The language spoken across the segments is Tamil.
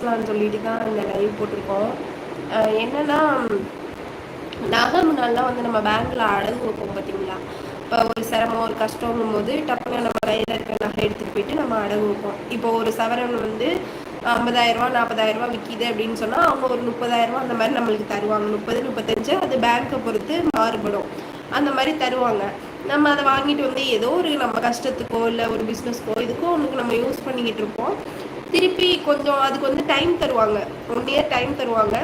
பேசலாம்னு சொல்லிட்டு தான் இந்த லைவ் போட்டிருக்கோம். என்னன்னா நகை முன்னால்லாம் வந்து நம்ம பேங்க்ல அடகு வைப்போம் பார்த்தீங்களா இப்போ ஒரு சிரமம் ஒரு கஷ்டங்கும் போது டப்புன்னு நம்ம கையில் இருக்கிற நகை எடுத்துகிட்டு போயிட்டு நம்ம அடகு வைப்போம். இப்போ ஒரு சவரன் வந்து ஐம்பதாயிரம் ரூபா நாற்பதாயிரம் ரூபா விற்கிது அப்படின்னு சொன்னால் அவங்க ஒரு முப்பதாயிரம் ரூபா அந்த மாதிரி நம்மளுக்கு தருவாங்க. முப்பது முப்பத்தஞ்சு அது பேங்க்கை பொறுத்து மாறுபடும். அந்த மாதிரி தருவாங்க. நம்ம அதை வாங்கிட்டு வந்து ஏதோ ஒரு நம்ம கஷ்டத்துக்கோ இல்லை ஒரு பிஸ்னஸ்க்கோ இதுக்கோ ஒன்றுக்கு நம்ம யூஸ் பண்ணிக்கிட்டு இருப்போம். திருப்பி கொஞ்சம் அதுக்கு வந்து டைம் தருவாங்க. ஒன் இயர் டைம் தருவாங்க.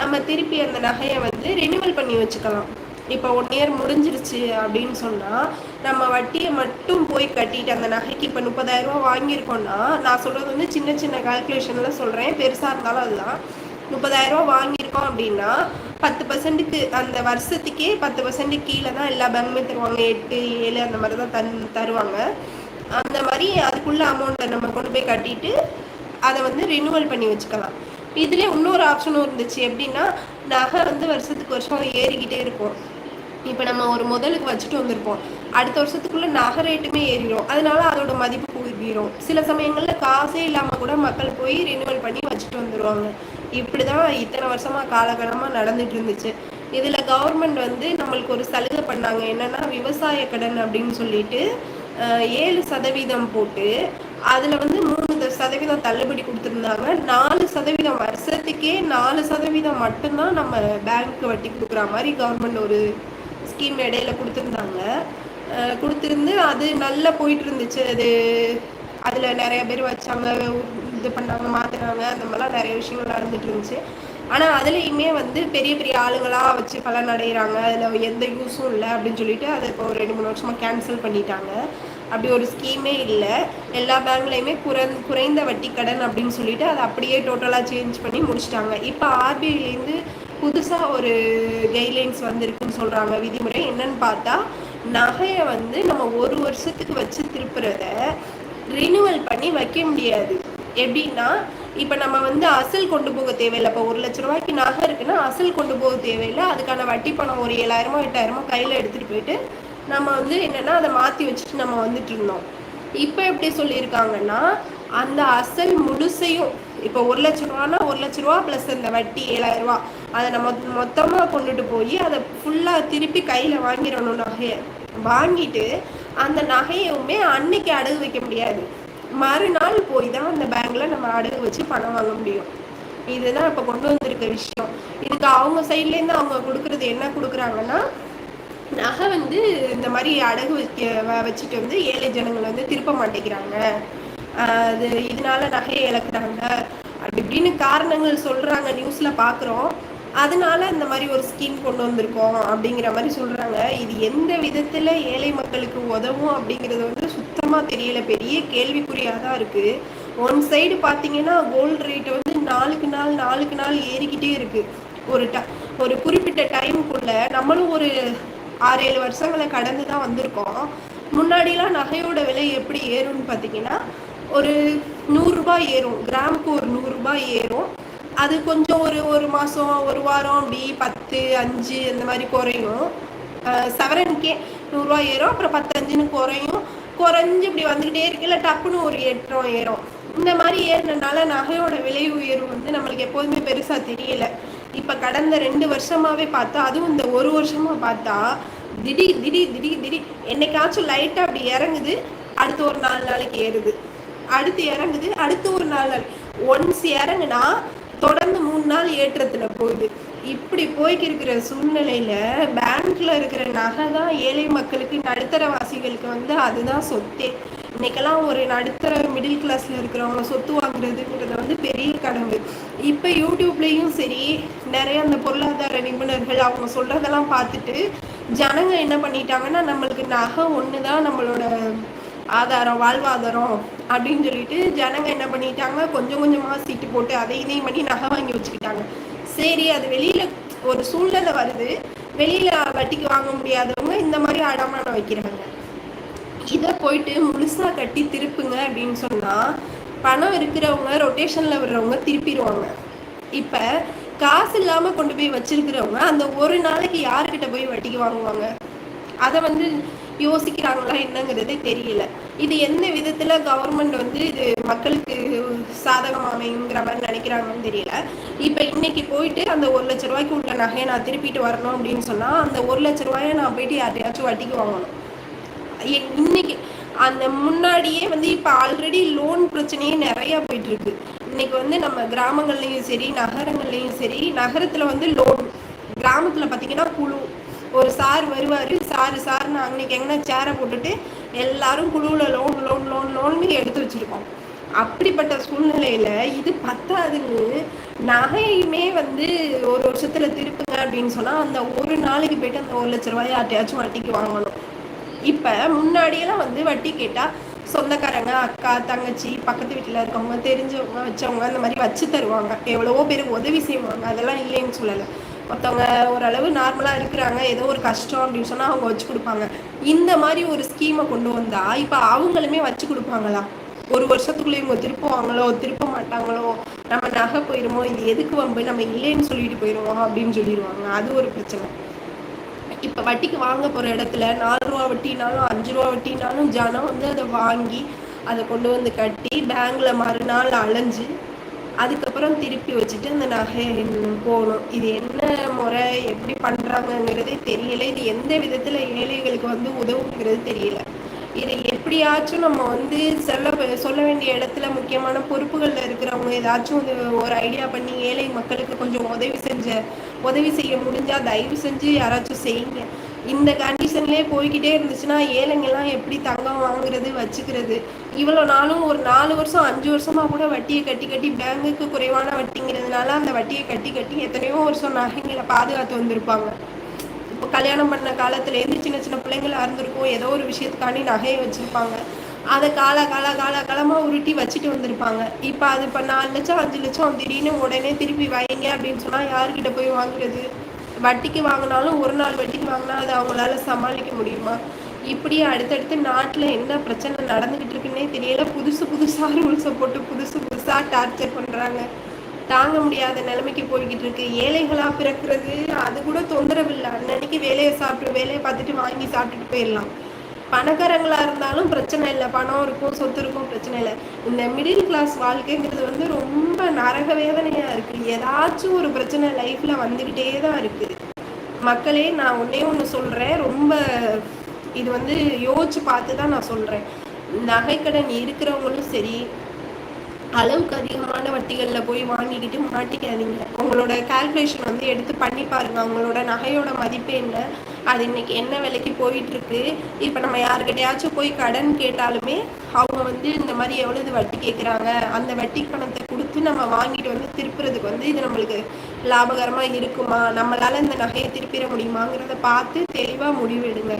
நம்ம திருப்பி அந்த நகையை வந்து ரினிவல் பண்ணி வச்சுக்கலாம். இப்போ ஒன் இயர் முடிஞ்சிருச்சு அப்படின்னு சொன்னால் நம்ம வட்டியை மட்டும் போய் கட்டிட்டு அந்த நகைக்கு இப்போ முப்பதாயிரம் ரூபா வாங்கியிருக்கோம்னா நான் சொல்கிறது வந்து சின்ன சின்ன கால்குலேஷனில் சொல்கிறேன் பெருசாக இருந்தாலும் அதுதான். முப்பதாயிரம் ரூபா வாங்கியிருக்கோம் அப்படின்னா பத்து பர்சன்ட்டுக்கு அந்த வருஷத்துக்கே பத்து பர்சன்ட் கீழே தான் எல்லா பேங்குமே தருவாங்க. எட்டு ஏழு அந்த மாதிரி தான் தன் தருவாங்க. அந்த மாதிரி அதுக்குள்ள அமௌண்ட்டை நம்ம கொண்டு போய் கட்டிட்டு அதை வந்து ரினுவல் பண்ணி வச்சுக்கலாம். இதுலேயே இன்னொரு ஆப்ஷனும் இருந்துச்சு எப்படின்னா நகை வந்து வருஷத்துக்கு வருஷம் ஏறிக்கிட்டே இருக்கும். இப்போ நம்ம ஒரு முதலுக்கு வச்சுட்டு வந்திருப்போம். அடுத்த வருஷத்துக்குள்ள நகை ரேட்டுமே ஏறிடும். அதனால அதோட மதிப்பு கூடிரும் சில சமயங்களில் காசே இல்லாமல் கூட மக்கள் போய் ரினுவல் பண்ணி வச்சுட்டு வந்துடுவாங்க இப்படி தான் இத்தனை வருஷமாக காலகணமாக நடந்துட்டு இருந்துச்சு. இதில் கவர்மெண்ட் வந்து நம்மளுக்கு ஒரு சலுகை பண்ணாங்க. என்னென்னா விவசாய கடன் அப்படின்னு சொல்லிட்டு ஏழு சதவீதம் போட்டு அதில் வந்து மூணு சதவீதம் தள்ளுபடி கொடுத்துருந்தாங்க. நாலு சதவீதம் வருஷத்துக்கே நாலு சதவீதம் மட்டும்தான் நம்ம பேங்க் வட்டி கொடுக்குற மாதிரி கவர்மெண்ட் ஒரு ஸ்கீம் இடையில கொடுத்துருந்தாங்க. கொடுத்துருந்து அது நல்லா போயிட்டு இருந்துச்சு. அது அதில் நிறைய பேர் வச்சாங்க இது பண்ணாங்க மாற்றினாங்க அந்த மாதிரிலாம் நிறைய விஷயங்கள் நடந்துட்டு இருந்துச்சு. ஆனால் அதுலேயுமே வந்து பெரிய பெரிய ஆளுங்களாக வச்சு பலன் அடைகிறாங்க அதில் எந்த யூஸும் இல்லை அப்படின்னு சொல்லிட்டு அதை இப்போ ஒரு ரெண்டு மூணு வருஷமாக கேன்சல் பண்ணிட்டாங்க. அப்படி ஒரு ஸ்கீமே இல்லை. எல்லா பேங்க்லேயுமே குறைந்த குறைந்த வட்டி கடன் அப்படின்னு சொல்லிட்டு அதை அப்படியே டோட்டலாக சேஞ்ச் பண்ணி முடிச்சிட்டாங்க. இப்போ ஆர்பிஐலேருந்து புதுசாக ஒரு கைட்லைன்ஸ் வந்திருக்குன்னு சொல்கிறாங்க விதிமுறை. என்னன்னு பார்த்தா நகையை வந்து நம்ம ஒரு வருஷத்துக்கு வச்சு திருப்புறத ரினுவல் பண்ணி வைக்க முடியாது. எப்படின்னா இப்போ நம்ம வந்து அசல் கொண்டு போக தேவையில்லை. இப்போ ஒரு லட்ச ரூபாய்க்கு நகை இருக்குன்னா அசல் கொண்டு போக தேவையில்லை. அதுக்கான வட்டி பணம் ஒரு ஏழாயிரமோ எட்டாயிரமோ கையில் எடுத்துகிட்டு போயிட்டு நம்ம வந்து என்னென்னா அதை மாற்றி வச்சுட்டு நம்ம வந்துட்டு இருந்தோம். இப்போ எப்படி சொல்லியிருக்காங்கன்னா அந்த அசல் முழுசையும் இப்போ ஒரு லட்ச ரூபான்னா ஒரு லட்ச ரூபா ப்ளஸ் அந்த வட்டி ஏழாயிரம் ரூபா அதை நம்ம மொத்தமாக கொண்டுட்டு போய் அதை ஃபுல்லாக திருப்பி கையில் வாங்கிடணும் நகையை. வாங்கிட்டு அந்த நகையுமே அன்னைக்கு அடகு வைக்க முடியாது. மறுநாள் போய் தான் அந்த பேங்க்ல நம்ம அடகு வச்சு பணம் வாங்க முடியும். இதுதான் இப்போ கொண்டு வந்திருக்க விஷயம். இதுக்கு அவங்க சைட்லேருந்து அவங்க கொடுக்குறது என்ன கொடுக்குறாங்கன்னா நகை வந்து இந்த மாதிரி அடகு வைக்க வச்சுட்டு வந்து ஏழை ஜனங்களை வந்து திருப்ப மாட்டேங்கிறாங்க. அது இதனால நகையை இழக்கிறாங்க. அப்படி இப்படின்னு காரணங்கள் சொல்கிறாங்க நியூஸில் பார்க்குறோம் அதனால இந்த மாதிரி ஒரு ஸ்கீம் கொண்டு வந்திருக்கோம் அப்படிங்கிற மாதிரி சொல்கிறாங்க இது எந்த விதத்தில் ஏழை மக்களுக்கு உதவும் அப்படிங்கிறது வந்து சுத்தமாக தெரியல. பெரிய கேள்விக்குறியாக தான் இருக்குது ஒன் சைடு பார்த்தீங்கன்னா கோல்டு ரேட் வந்து நாளுக்கு நாள் நாளுக்கு நாள் ஏறிக்கிட்டே இருக்குது ஒரு ட ஒரு குறிப்பிட்ட டைமுக்குள்ள நம்மளும் ஒரு ஆறு ஏழு வருஷங்களை கடந்து தான் வந்திருக்கோம். முன்னாடிலாம் நகையோட விலை எப்படி ஏறும்னு பார்த்தீங்கன்னா ஒரு நூறுரூபா ஏறும். கிராமுக்கு ஒரு நூறுரூபா ஏறும். அது கொஞ்சம் ஒரு ஒரு மாதம் ஒரு வாரம் அப்படி பத்து அஞ்சு அந்த மாதிரி குறையும். சவரனுக்கே நூறுரூவா ஏறும் அப்புறம் பத்து அஞ்சுன்னு குறையும். குறைஞ்சு இப்படி வந்துக்கிட்டே இருக்குல்ல டப்புன்னு ஒரு ஏற்றம் ஏறும். இந்த மாதிரி ஏறினால நகையோட விலை உயர்வு வந்து நம்மளுக்கு எப்போதுமே பெருசாக தெரியல. இப்போ கடந்த ரெண்டு வருஷமாவே பார்த்தா அதுவும் இந்த ஒரு வருஷமா பார்த்தா திடீர் திடீர் திடீர் திடீர் என்னைக்காச்சும் லைட்டாக அப்படி இறங்குது அடுத்து ஒரு நாலு நாளைக்கு ஏறுது. அடுத்து இறங்குது அடுத்து ஒரு நாலு நாள். ஒன்ஸ் இறங்குனா தொடர்ந்து மூணு நாள் ஏற்றத்துல போகுது. இப்படி போய்க்கு இருக்கிற சூழ்நிலையில பேங்க்ல இருக்கிற நகை தான் ஏழை மக்களுக்கு நடுத்தர வாசிகளுக்கு வந்து அதுதான் சொத்தே. இன்னைக்கெல்லாம் ஒரு நடுத்தர மிடில் கிளாஸ்ல இருக்கிறவங்க சொத்து வாங்குறதுங்கிறத வந்து பெரிய கடவு இப்போ யூடியூப்லேயும் சரி நிறைய அந்த பொருளாதார நிபுணர்கள் அவங்க சொல்றதெல்லாம் பார்த்துட்டு ஜனங்க என்ன பண்ணிட்டாங்கன்னா நம்மளுக்கு நகை ஒன்று தான் நம்மளோட ஆதாரம் வாழ்வாதாரம் அப்படின்னு சொல்லிட்டு ஜனங்க என்ன பண்ணிட்டாங்க? கொஞ்சம் கொஞ்சமாக சீட்டு போட்டு அதை இதையும் பண்ணி நகை வாங்கி வச்சுக்கிட்டாங்க. சரி அது வெளியில ஒரு சூழ்நிலை வருது. வெளியில வட்டிக்கு வாங்க முடியாதவங்க இந்த மாதிரி அடமானம் வைக்கிறாங்க. இதை போயிட்டு முழுசா கட்டி திருப்புங்க அப்படின்னு சொன்னா பணம் இருக்கிறவங்க ரொட்டேஷன்ல வர்றவங்க திருப்பிடுவாங்க. இப்ப காசு இல்லாம கொண்டு போய் வச்சிருக்கிறவங்க அந்த ஒரு நாளைக்கு யாருக்கிட்ட போய் வட்டிக்கு வாங்குவாங்க? அதை வந்து யோசிக்கிறாங்களா என்னங்கிறது தெரியல. இது எந்த விதத்துல கவர்மெண்ட் வந்து இது மக்களுக்கு சாதகம் அமைங்கிற மாதிரி நினைக்கிறாங்கன்னு தெரியல. இப்ப இன்னைக்கு போயிட்டு அந்த ஒரு லட்ச ரூபாய்க்கு உள்ள நகையை நான் திருப்பிட்டு வரணும் அப்படின்னு சொன்னா அந்த ஒரு லட்ச ரூபாய நான் போயிட்டு யார்ட்டையாச்சும் வட்டிக்கு வாங்கணும். இன்னைக்கு அந்த முன்னாடியே வந்து இப்போ ஆல்ரெடி லோன் பிரச்சனையே நிறைய போயிட்டு இருக்கு இன்னைக்கு வந்து நம்ம கிராமங்கள்லயும் சரி நகரங்கள்லயும் சரி நகரத்துல வந்து லோன் கிராமத்துல பாத்தீங்கன்னா குழு ஒரு சார் வருவார் சாரு சார் அன்னைக்கு எங்கன்னா சேரை போட்டுட்டு எல்லாரும் குழுவில் லோன் லோன் லோன் லோன்னு எடுத்து வச்சிருக்கோம். அப்படிப்பட்ட சூழ்நிலையில் இது பத்தாதுன்னு நகையுமே வந்து ஒரு வருஷத்தில் திருப்புங்க அப்படின்னு சொன்னால் அந்த ஒரு நாளைக்கு போயிட்டு அந்த ஒரு லட்ச ரூபாயை அட்டையாச்சும் வட்டிக்கு வாங்கணும். இப்போ முன்னாடியெல்லாம் வந்து வட்டி கேட்டால் சொந்தக்காரங்க அக்கா தங்கச்சி பக்கத்து வீட்டில் இருக்கவங்க தெரிஞ்சவங்க வச்சவங்க அந்த மாதிரி வச்சு தருவாங்க. எவ்வளவோ பேர் உதவி செய்வாங்க. அதெல்லாம் இல்லைன்னு சொல்லலை. ஒருத்தவங்க ஓரளவு நார்மலா இருக்கிறாங்க ஏதோ ஒரு கஷ்டம் அப்படின்னு சொன்னா அவங்க வச்சு கொடுப்பாங்க. இந்த மாதிரி ஒரு ஸ்கீமை கொண்டு வந்தா இப்ப அவங்களுமே வச்சு கொடுப்பாங்களா? ஒரு வருஷத்துக்குள்ள இவங்க திருப்புவாங்களோ திருப்ப மாட்டாங்களோ? நம்ம நகை போயிருமோ? இது எதுக்கு வம்பு? நம்ம இல்லைன்னு சொல்லிட்டு போயிடுவோம் அப்படின்னு சொல்லிடுவாங்க. அது ஒரு பிரச்சனை. இப்ப வட்டிக்கு வாங்க போற இடத்துல நாலு ரூபா வட்டினாலும் அஞ்சு ரூபா வட்டினாலும் ஜனம் வந்து அதை வாங்கி அதை கொண்டு வந்து கட்டி பேங்க்ல மறுநாள் அலைஞ்சு அதுக்கப்புறம் திருப்பி வச்சுட்டு அந்த நகை போகணும். இது என்ன முறை? எப்படி பண்றாங்கங்கிறதே தெரியல. இது எந்த விதத்துல ஏழைகளுக்கு வந்து உதவுங்கிறது தெரியல. இதை எப்படியாச்சும் நம்ம வந்து சொல்ல சொல்ல வேண்டிய இடத்துல முக்கியமான பொறுப்புகள்ல இருக்கிறவங்க ஏதாச்சும் ஒரு ஐடியா பண்ணி ஏழை மக்களுக்கு கொஞ்சம் உதவி செஞ்ச உதவி செய்ய முடிஞ்சா தயவு செஞ்சு யாராச்சும் செய்யுங்க. இந்த கண்டிஷன்லேயே போய்கிட்டே இருந்துச்சுன்னா ஏழைங்கெல்லாம் எப்படி தங்கம் வாங்குறது வச்சுக்கிறது? இவ்வளோ நாளும் ஒரு நாலு வருஷம் அஞ்சு வருஷமா கூட வட்டியை கட்டி கட்டி பேங்குக்கு குறைவான வட்டிங்கிறதுனால அந்த வட்டியை கட்டி கட்டி எத்தனையோ வருஷம் நகைங்களை பாதுகாத்து வந்திருப்பாங்க. இப்போ கல்யாணம் பண்ண காலத்துல இருந்து சின்ன சின்ன பிள்ளைங்களா இருந்திருக்கும் ஏதோ ஒரு விஷயத்துக்காண்டி நகையை வச்சிருப்பாங்க. அதை கால கால கால காலமா உருட்டி வச்சுட்டு வந்திருப்பாங்க. இப்போ அது இப்போ நாலு லட்சம் அஞ்சு லட்சம் திடீர்னு உடனே திருப்பி வைங்க அப்படின்னு சொன்னா யாருக்கிட்ட போய் வாங்குறது? வட்டிக்கு வாங்கினாலும் ஒரு நாள் வட்டிக்கு வாங்கினா அதை அவங்களால சமாளிக்க முடியுமா? இப்படி அடுத்தடுத்து நாட்டில் என்ன பிரச்சனை நடந்துகிட்டு இருக்குன்னே தெரியல. புதுசு புதுசாக ரூல்ஸை போட்டு புதுசு புதுசாக டார்ச்சர் பண்ணுறாங்க தாங்க முடியாத நிலைமைக்கு போய்கிட்டு இருக்கு. ஏழைகளாக பிறக்கிறது அது கூட தொந்தரவு இல்லை அன்னன்னைக்கு வேலையை சாப்பிட்டு வேலையை பார்த்துட்டு வாங்கி சாப்பிட்டுட்டு போயிடலாம். பணக்காரங்களா இருந்தாலும் பிரச்சனை இல்லை. பணம் இருக்கும் சொத்து இருக்கும் பிரச்சனை இல்லை. இந்த மிடில் கிளாஸ் வாழ்க்கைங்கிறது வந்து ரொம்ப நரக வேதனையாக இருக்குது ஏதாச்சும் ஒரு பிரச்சனை லைஃப்பில் வந்துக்கிட்டே தான் இருக்குது மக்களே நான் ஒன்னே ஒன்று சொல்றேன். ரொம்ப இது வந்து யோசிச்சு பார்த்து தான் நான் சொல்றேன். நகைக்கடன் இருக்கிறவங்களும் சரி அளவுக்கு அதிகமான வட்டிகளில் போய் வாங்கிக்கிட்டு மாட்டிக்காதீங்க. உங்களோட கால்குலேஷன் வந்து எடுத்து பண்ணி பாருங்க. அவங்களோட நகையோட மதிப்பு என்ன? அது இன்னைக்கு என்ன விலைக்கு போயிட்டு இருக்கு இப்போ நம்ம யாருக்கிட்டையாச்சும் போய் கடன் கேட்டாலுமே அவங்க வந்து இந்த மாதிரி எவ்வளவு வட்டி கேட்குறாங்க அந்த வட்டி பணத்தை கொடுத்து நம்ம வாங்கிட்டு வந்து திருப்புறதுக்கு வந்து இது நம்மளுக்கு லாபகரமா இருக்குமா? நம்மளால இந்த நகையை திருப்பிட முடியுமாங்கிறத பார்த்து தெளிவா முடிவெடுங்க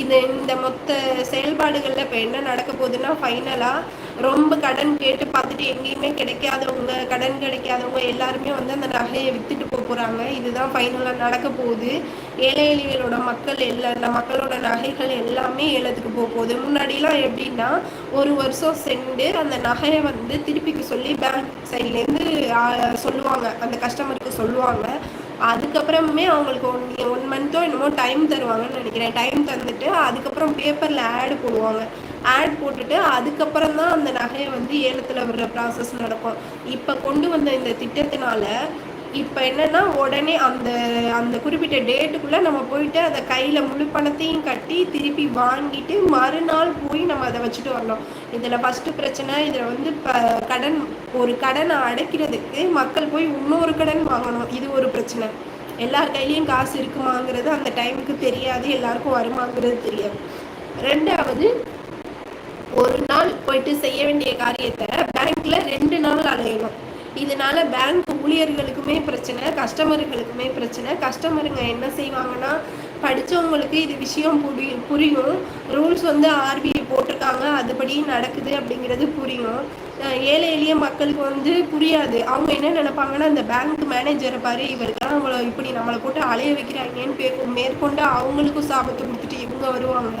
இது இந்த மொத்த செயல்பாடுகளில் இப்போ என்ன நடக்க போகுதுன்னா ஃபைனலாக ரொம்ப கடன் கேட்டு பார்த்துட்டு எங்கேயுமே கிடைக்காதவங்க கடன் கிடைக்காதவங்க எல்லாருமே வந்து அந்த நகையை விற்றுட்டு போக போகிறாங்க இதுதான் ஃபைனலாக நடக்க போகுது. ஏழை எளிகளோட மக்கள் எல்லா மக்களோட நகைகள் எல்லாமே ஏலத்துக்கு போக போகுது. முன்னாடிலாம் எப்படின்னா ஒரு வருஷம் சென்று அந்த நகையை வந்து திருப்பிக்க சொல்லி பேங்க் சைட்லேருந்து சொல்லுவாங்க. அந்த கஸ்டமருக்கு சொல்லுவாங்க. அதுக்கப்புறமே அவங்களுக்கு ஒன் ஒன் மந்த்தோ என்னமோ டைம் தருவாங்கன்னு நினைக்கிறேன். டைம் தந்துட்டு அதுக்கப்புறம் பேப்பரில் ஆடு போடுவாங்க. ஆட் போட்டுட்டு அதுக்கப்புறம் தான் அந்த நகையை வந்து ஏலத்தில் விடுற ப்ராசஸ் நடக்கும். இப்போ கொண்டு வந்த இந்த திட்டத்தினால இப்போ என்னன்னா உடனே அந்த அந்த குறிப்பிட்ட டேட்டுக்குள்ளே நம்ம போயிட்டு அதை கையில் முழு பணத்தையும் கட்டி திருப்பி வாங்கிட்டு மறுநாள் போய் நம்ம அதை வச்சுட்டு வரணும். இதில் ஃபஸ்ட்டு பிரச்சனை இதில் வந்து இப்போ கடன் ஒரு கடனை அடைக்கிறதுக்கு மக்கள் போய் இன்னொரு கடன் வாங்கணும். இது ஒரு பிரச்சனை. எல்லார் கையிலையும் காசு இருக்குமாங்கிறது அந்த டைமுக்கு தெரியாது. எல்லாருக்கும் வருமாங்கிறது தெரியாது. ரெண்டாவது ஒரு நாள் போயிட்டு செய்ய வேண்டிய காரியத்தை பேங்க்ல ரெண்டு நாள் அலையணும். இதனால பேங்க் ஊழியர்களுக்குமே பிரச்சனை கஸ்டமர்களுக்குமே பிரச்சனை. கஸ்டமருங்க என்ன செய்வாங்கன்னா படித்தவங்களுக்கு இது விஷயம் புரியும் புரியும். ரூல்ஸ் வந்து ஆர்பிஐ போட்டிருக்காங்க. அதுபடி நடக்குது அப்படிங்கிறது புரியும். ஏழை எளிய மக்களுக்கு வந்து புரியாது. அவங்க என்ன நினைப்பாங்கன்னா இந்த பேங்க் மேனேஜரை பாரு இவருக்கெல்லாம் நம்மளை இப்படி நம்மளை போட்டு அலைய வைக்கிறாங்கன்னு மேற்கொண்டு அவங்களுக்கும் சாபத்தை கொடுத்துட்டு இவங்க வருவாங்க.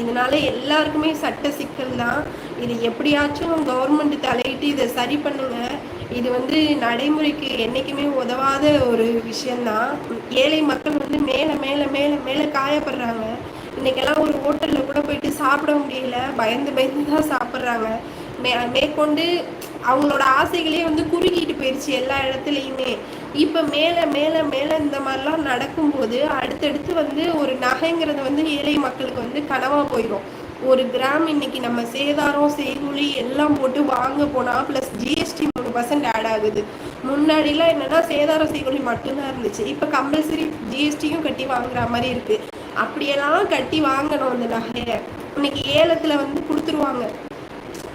இதனால எல்லாருக்குமே சட்ட சிக்கல் தான். இது எப்படியாச்சும் கவர்மெண்ட் தலையிட்டு இதை சரி பண்ணுங்க. இது வந்து நடைமுறைக்கு என்றைக்குமே உதவாத ஒரு விஷயந்தான் ஏழை மக்கள் வந்து மேலே மேலே மேலே மேலே காயப்படுறாங்க. இன்னைக்கெல்லாம் ஒரு ஹோட்டலில் கூட போயிட்டு சாப்பிட முடியல. பயந்து பயந்து தான் சாப்பிட்றாங்க. மே மேற்கொண்டு அவங்களோட ஆசைகளே வந்து குறுகிட்டு போயிடுச்சு எல்லா இடத்துலையுமே. இப்போ மேலே மேலே மேலே இந்த மாதிரிலாம் நடக்கும்போது அடுத்தடுத்து வந்து ஒரு நகைங்கிறது வந்து ஏழை மக்களுக்கு வந்து கனவாக போயிடும் ஒரு கிராம் இன்னைக்கு நம்ம சேதாரம் செய்கூலி எல்லாம் போட்டு வாங்க போனால் ப்ளஸ் ஜிஎஸ்டி பர்சன்ட் ஆட் ஆகுது. முன்னாடிலாம் என்னன்னா சேதாரம் செய்கூலி மட்டும்தான் இருந்துச்சு. இப்ப கம்பல்சரி ஜிஎஸ்டியும் கட்டி வாங்குற மாதிரி இருக்கு. அப்படியெல்லாம் கட்டி வாங்கணும் அந்த நகையை. இன்னைக்கு ஏலத்துல வந்து கொடுத்துருவாங்க.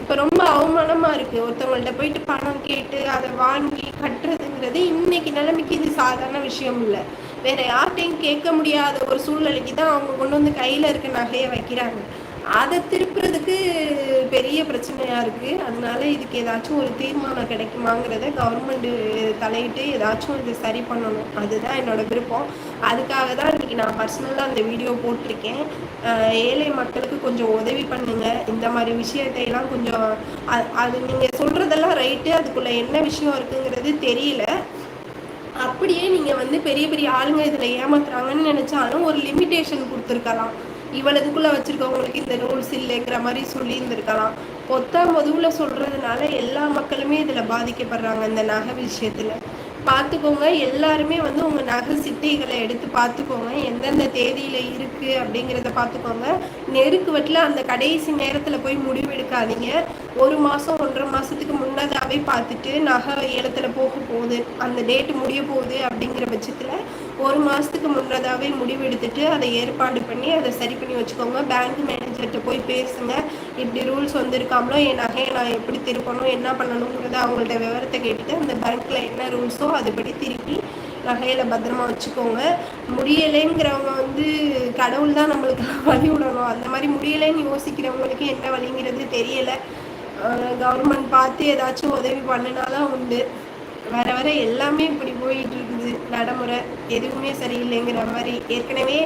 இப்போ ரொம்ப அவமானமாக இருக்குது ஒருத்தவங்கள்ட்ட போயிட்டு பணம் கேட்டு அதை வாங்கி கட்டுறதுங்கிறது இன்னைக்கு நிலைமைக்கு இது சாதாரண விஷயம் இல்லை. வேற யார்கிட்டையும் கேட்க முடியாத ஒரு சூழ்நிலைக்கு தான் அவங்க கொண்டு வந்து கையில் இருக்க நகையை வைக்கிறாங்க. அதை திருப்புறதுக்கு பெரிய பிரச்சனையா இருக்கு. அதனால இதுக்கு ஏதாச்சும் ஒரு தீர்மானம் கிடைக்குமாங்கிறத கவர்மெண்ட் தலையிட்டு ஏதாச்சும் இதை சரி பண்ணணும். அதுதான் என்னோட விருப்பம். அதுக்காக தான் இன்னைக்கு நான் பர்சனலாக அந்த வீடியோ போட்டிருக்கேன். ஏழை மக்களுக்கு கொஞ்சம் உதவி பண்ணுங்க. இந்த மாதிரி விஷயத்தையெல்லாம் கொஞ்சம் அது நீங்கள் சொல்றதெல்லாம் ரைட்டு அதுக்குள்ள என்ன விஷயம் இருக்குங்கிறது தெரியல. அப்படியே நீங்கள் வந்து பெரிய பெரிய ஆளுங்க இதில் ஏமாத்துறாங்கன்னு நினச்சாலும் ஒரு லிமிட்டேஷன் கொடுத்துருக்கலாம். இவ்வளவுக்குள்ள வச்சிருக்கவங்களுக்கு இந்த நூல்ஸ் இல்லைங்கிற மாதிரி சொல்லி இருந்திருக்கலாம் பொத்தா மதுவுல சொல்றதுனால எல்லா மக்களுமே இதுல பாதிக்கப்படுறாங்க இந்த நகை விஷயத்துல. பார்த்துக்கோங்க எல்லாருமே வந்து உங்கள் நகை சிட்டைகளை எடுத்து பார்த்துக்கோங்க. எந்தெந்த தேதியில் இருக்குது அப்படிங்கிறத பார்த்துக்கோங்க. நெருக்கு வட்டில் அந்த கடைசி நேரத்தில் போய் முடிவெடுக்காதீங்க ஒரு மாதம் ஒன்றரை மாதத்துக்கு முன்னதாகவே பார்த்துட்டு நகை ஏலத்தில் போக போகுது. அந்த டேட்டு முடிய போகுது அப்படிங்கிற பட்சத்தில் ஒரு மாதத்துக்கு முன்னதாகவே முடிவெடுத்துட்டு அதை ஏற்பாடு பண்ணி அதை சரி பண்ணி வச்சுக்கோங்க. பேங்க் மேனேஜர்கிட்ட போய் பேசுங்க. இப்படி ரூல்ஸ் வந்திருக்காமலோ என் நகையை நான் எப்படி திருப்பணும் என்ன பண்ணணுங்கிறத அவங்கள்ட்ட விவரத்தை கேட்டுட்டு அந்த பேங்க்கில் என்ன ரூல்ஸோ அதுபடி திருப்பி நகையில பத்திரமா வச்சுக்கோங்க. முடியலைங்கிறவங்க வந்து கடவுள் தான் நம்மளுக்கு வழி விடணும். அந்த மாதிரி முடியலைன்னு யோசிக்கிறவங்களுக்கு என்ன வழிங்கிறது தெரியலை. கவர்மெண்ட் பார்த்து ஏதாச்சும் உதவி பண்ணினாதான் உண்டு. வர வர எல்லாமே இப்படி போயிட்டு இருக்குது நடைமுறை எதுவுமே சரியில்லைங்கிற மாதிரி. ஏற்கனவே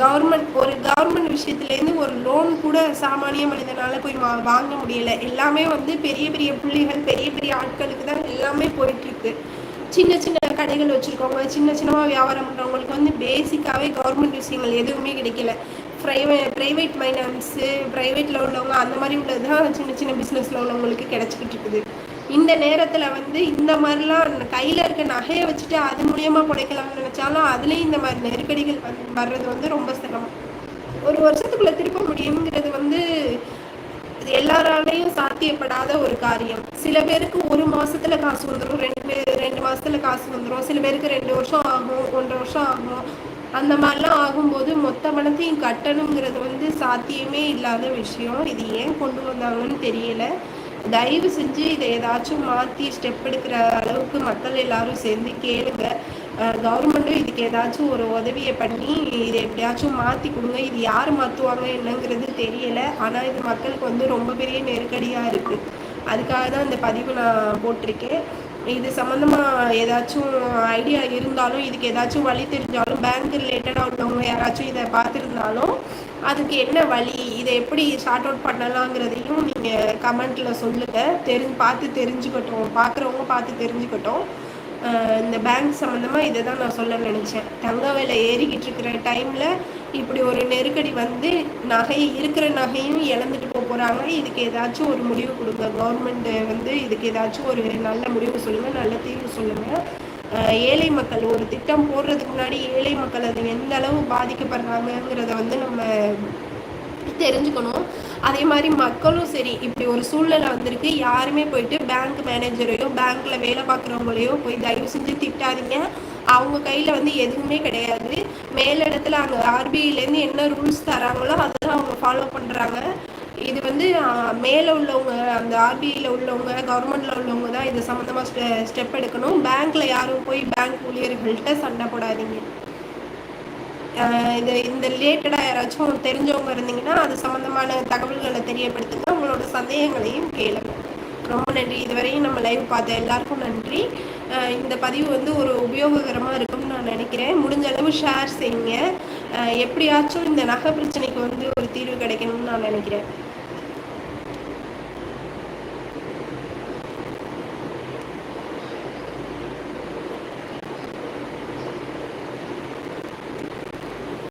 கவர்மெண்ட் ஒரு கவர்மெண்ட் விஷயத்துலேருந்து ஒரு லோன் கூட சாமானிய மனிதனால போய் வாங்க முடியல. எல்லாமே வந்து பெரிய பெரிய புள்ளிகள் பெரிய பெரிய ஆட்களுக்கு தான் எல்லாமே போயிட்டுருக்கு. சின்ன சின்ன கடைகள் வச்சுருக்கவங்க சின்ன சின்னமாக வியாபாரம் பண்ணுறவங்களுக்கு வந்து பேசிக்காகவே கவர்மெண்ட் விஷயங்கள் எதுவுமே கிடைக்கல. ப்ரைவேட் ப்ரைவேட் ஃபைனான்ஸு ப்ரைவேட்டில் உள்ளவங்க அந்த மாதிரி உள்ளது தான் சின்ன சின்ன பிஸ்னஸில் உள்ளவங்களுக்கு கிடச்சிக்கிட்டு இருக்குது. இந்த நேரத்தில் வந்து இந்த மாதிரிலாம் கையில் இருக்க நகையை வச்சுட்டு அது மூலியமாக புடைக்கலாம்னு நினச்சாலும் அதுலேயும் இந்த மாதிரி நெருக்கடிகள் வர்றது வந்து ரொம்ப சிரமம். ஒரு வருஷத்துக்குள்ளே திருப்ப முடியுங்கிறது வந்து எல்லாராலையும் சாத்தியப்படாத ஒரு காரியம். சில பேருக்கு ஒரு மாசத்துல காசு வந்துடும் ரெண்டு பேர் ரெண்டு மாசத்துல காசு வந்துடும் சில பேருக்கு ரெண்டு வருஷம் ஆகும் ஒன்றரை வருஷம் ஆகும். அந்த மாதிரிலாம் ஆகும்போது மொத்த பணத்தையும் கட்டணுங்கிறது வந்து சாத்தியமே இல்லாத விஷயம். இது ஏன் கொண்டு வந்தாங்கன்னு தெரியல. தயவு செஞ்சு இதை ஏதாச்சும் மாற்றி ஸ்டெப் எடுக்கிற அளவுக்கு மக்கள் எல்லாரும் சேர்ந்து கேளுங்க. கவர்மெண்ட்டும் இதுக்கு ஏதாச்சும் ஒரு உதவியை பண்ணி இதை எப்படியாச்சும் மாற்றி கொடுங்க. இது யார் மாற்றுவாங்க என்னங்கிறது தெரியலை. ஆனால் இது மக்களுக்கு வந்து ரொம்ப பெரிய நெருக்கடியாக இருக்குது அதுக்காக தான் இந்த பதிவு நான் போட்டிருக்கேன். இது சம்மந்தமாக ஏதாச்சும் ஐடியா இருந்தாலும் இதுக்கு ஏதாச்சும் வழி தெரிஞ்சாலும் பேங்க் ரிலேட்டடாக உள்ளவங்க யாராச்சும் இதை பார்த்துருந்தாலும் அதுக்கு என்ன வழி இதை எப்படி ஷார்ட் அவுட் பண்ணலாங்கிறதையும் நீங்கள் கமெண்ட்டில் சொல்லுங்கள் தெரிஞ்சு பார்த்து தெரிஞ்சுக்கட்டும். பார்க்குறவங்க பார்த்து தெரிஞ்சுக்கட்டும். இந்த பேங்க் சம்மந்தமாக இதை தான் நான் சொல்ல நினச்சேன். தங்க விலை ஏறிக்கிட்டு இருக்கிற டைமில் இப்படி ஒரு நெருக்கடி வந்து நகை இருக்கிற நகையும் இழந்துட்டு போக போகிறாங்க இதுக்கு ஏதாச்சும் ஒரு முடிவு கொடுங்க. கவர்மெண்ட்டு வந்து இதுக்கு ஏதாச்சும் ஒரு நல்ல முடிவு சொல்லுங்கள் நல்ல தீர்வு சொல்லுங்கள் ஏழை மக்கள் ஒரு திட்டம் போடுறதுக்கு முன்னாடி ஏழை மக்கள் அது எந்த அளவு பாதிக்கப்படுறாங்கங்கிறத வந்து நம்ம தெரிஞ்சுக்கணும். அதே மாதிரி மக்களும் சரி இப்படி ஒரு சூழ்நிலை வந்திருக்கு. யாருமே போயிட்டு பேங்க் மேனேஜரையோ பேங்க்ல வேலை பார்க்குறவங்களையோ போய் தயவு செஞ்சு திட்டாதீங்க. அவங்க கையில் வந்து எதுவுமே கிடையாது. மேலிடத்துல அங்கே ஆர்பிஐலேருந்து என்ன ரூல்ஸ் தராங்களோ அதை அவங்க ஃபாலோ பண்ணுறாங்க இது வந்து மேலே உள்ளவங்க அந்த ஆர்பிஐயில் உள்ளவங்க கவர்மெண்ட்டில் உள்ளவங்க தான் இது சம்மந்தமாக ஸ்டெ ஸ்டெப் எடுக்கணும். பேங்க்கில் யாரும் போய் பேங்க் ஊழியர்கள்ட்ட சண்டை போடாதீங்க. இது இந்த ரிலேட்டடாக யாராச்சும் தெரிஞ்சவங்க இருந்தீங்கன்னா அது சம்மந்தமான தகவல்களை தெரியப்படுத்துங்க. உங்களோட சந்தேகங்களையும் கேளுங்க. ரொம்ப நன்றி. இதுவரையும் நம்ம லைவ் பார்த்த எல்லாருக்கும் நன்றி. இந்த பதிவு வந்து ஒரு உபயோககரமாக இருக்கும்னு நான் நினைக்கிறேன். முடிஞ்ச அளவு ஷேர் செய்யுங்க. எப்படியாச்சும் இந்த நகை பிரச்சனைக்கு வந்து ஒரு தீர்வு கிடைக்கணும்னு நான் நினைக்கிறேன்.